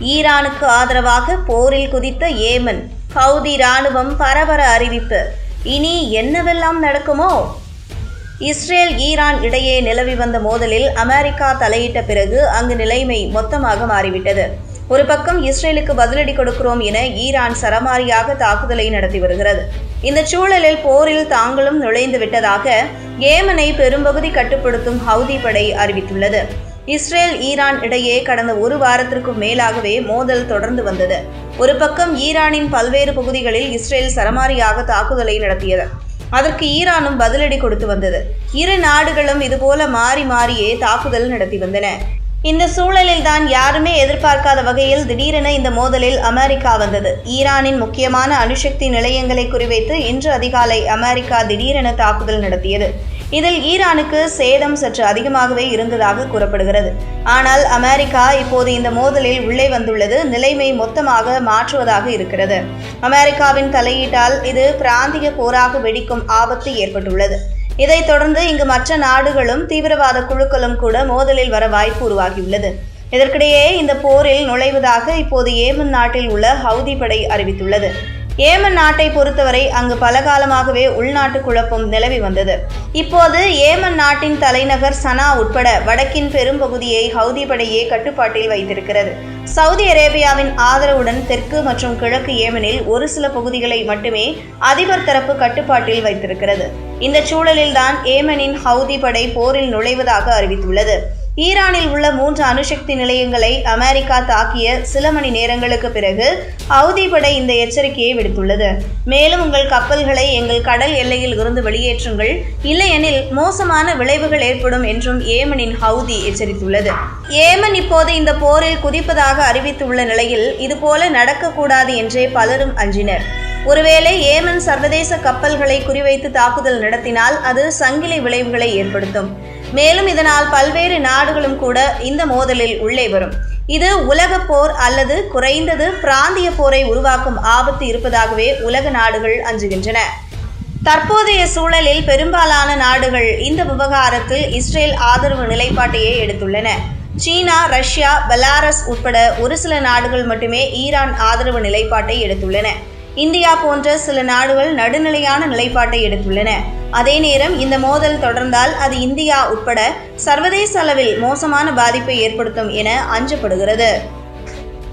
ஈரானுக்கு ஆதரவாக போரில் குதித்த ஏமன் ஹவுதி ராணுவம் பரபர அறிவிப்பு. இனி என்னவெல்லாம் நடக்குமோ? இஸ்ரேல் ஈரான் இடையே நிலவி வந்த மோதலில் அமெரிக்கா தலையிட்ட பிறகு அங்கு நிலைமை மொத்தமாக மாறிவிட்டது. ஒரு பக்கம் இஸ்ரேலுக்கு பதிலடி கொடுக்கிறோம் என ஈரான் சரமாரியாக தாக்குதலை நடத்தி வருகிறது. இந்த சூழலில் போரில் தாங்களும் நுழைந்து விட்டதாக ஏமனை பெரும்பகுதி கட்டுப்படுத்தும் ஹவுதி படை அறிவித்துள்ளது. இஸ்ரேல் ஈரான் இடையே கடந்த ஒரு வாரத்திற்கும் மேலாகவே மோதல் தொடர்ந்து வந்தது. ஒரு பக்கம் ஈரானின் பல்வேறு பகுதிகளில் இஸ்ரேல் சரமாரியாக தாக்குதலை நடத்தியது. அதற்கு ஈரானும் பதிலடி கொடுத்து வந்தது. இரு நாடுகளும் இதுபோல மாறி மாறியே தாக்குதல் நடத்தி வந்தன. இந்த சூழலில் தான் யாருமே எதிர்பார்க்காத வகையில் திடீரென இந்த மோதலில் அமெரிக்கா வந்தது. ஈரானின் முக்கியமான அணுசக்தி நிலையங்களை குறிவைத்து இன்று அதிகாலை அமெரிக்கா திடீரென தாக்குதல் நடத்தியது. இதில் ஈரானுக்கு சேதம் சற்று அதிகமாகவே இருந்ததாக கூறப்படுகிறது. ஆனால் அமெரிக்கா இப்போது இந்த மோதலில் உள்ளே வந்துள்ளது. நிலைமை மொத்தமாக மாற்றுவதாக இருக்கிறது. அமெரிக்காவின் தலையீட்டால் இது பிராந்திய போராக வெடிக்கும் ஆபத்து ஏற்பட்டுள்ளது. இதைத் தொடர்ந்து இங்கு மற்ற நாடுகளும் தீவிரவாத குழுக்களும் கூட மோதலில் வர வாய்ப்பு உருவாகியுள்ளது. இதற்கிடையே இந்த போரில் நுழைவதாக இப்போது ஏமன் நாட்டில் உள்ள ஹவுதி படை அறிவித்துள்ளது. ஏமன் நாட்டை பொறுத்தவரை அங்கு பல காலமாகவே உள்நாட்டு குழப்பம் நிலவி வந்தது. இப்போது ஏமன் நாட்டின் தலைநகர் சனா உட்பட வடக்கின் பெரும்பகுதியை ஹவுதி படையே கட்டுப்பாட்டில் வைத்திருக்கிறது. சவுதி அரேபியாவின் ஆதரவுடன் தெற்கு மற்றும் கிழக்கு ஏமனில் ஒரு சில பகுதிகளை மட்டுமே அதிபர் தரப்பு கட்டுப்பாட்டில் வைத்திருக்கிறது. இந்த சூழலில்தான் ஏமனின் ஹவுதி படை போரில் நுழைவதாக அறிவித்துள்ளது. ஈரானில் உள்ள மூன்று அணுசக்தி நிலையங்களை அமெரிக்கா தாக்கிய சில மணி நேரங்களுக்கு பிறகு ஹவுதி படை இந்த எச்சரிக்கையை விடுத்துள்ளது. மேலும் உங்கள் கப்பல்களை எங்கள் கடல் எல்லையில் இருந்து வெளியேற்றுங்கள். இல்லையெனில் மோசமான விளைவுகள் ஏற்படும் என்றும் ஏமனின் ஹவுதி எச்சரித்துள்ளது. ஏமன் இப்போது இந்த போரில் குதிப்பதாக அறிவித்துள்ள நிலையில் இதுபோல நடக்கக்கூடாது என்றே பலரும் அஞ்சினர். ஒருவேளை ஏமன் சர்வதேச கப்பல்களை குறிவைத்து தாக்குதல் நடத்தினால் அது சங்கிலி விளைவுகளை ஏற்படுத்தும். மேலும் இதனால் பல்வேறு நாடுகளும் கூட இந்த மோதலில் உள்ளே வரும். இது உலக போர் அல்லது குறைந்தது பிராந்திய போரை உருவாக்கும் ஆபத்து இருப்பதாகவே உலக நாடுகள் அஞ்சுகின்றன. தற்போதைய சூழலில் பெரும்பாலான நாடுகள் இந்த விவகாரத்தில் இஸ்ரேல் ஆதரவு நிலைப்பாட்டையே எடுத்துள்ளன. சீனா ரஷ்யா பெலாரஸ் உட்பட ஒரு சில நாடுகள் மட்டுமே ஈரான் ஆதரவு நிலைப்பாட்டை எடுத்துள்ளன. இந்தியா போன்ற சில நாடுகள் நடுநிலையான நிலைப்பாட்டை எடுத்துள்ளன. அதே நேரம் இந்த மோதல் தொடர்ந்தால் அது இந்தியா உட்பட சர்வதேச அளவில் மோசமான பாதிப்பை ஏற்படுத்தும் என அஞ்சப்படுகிறது.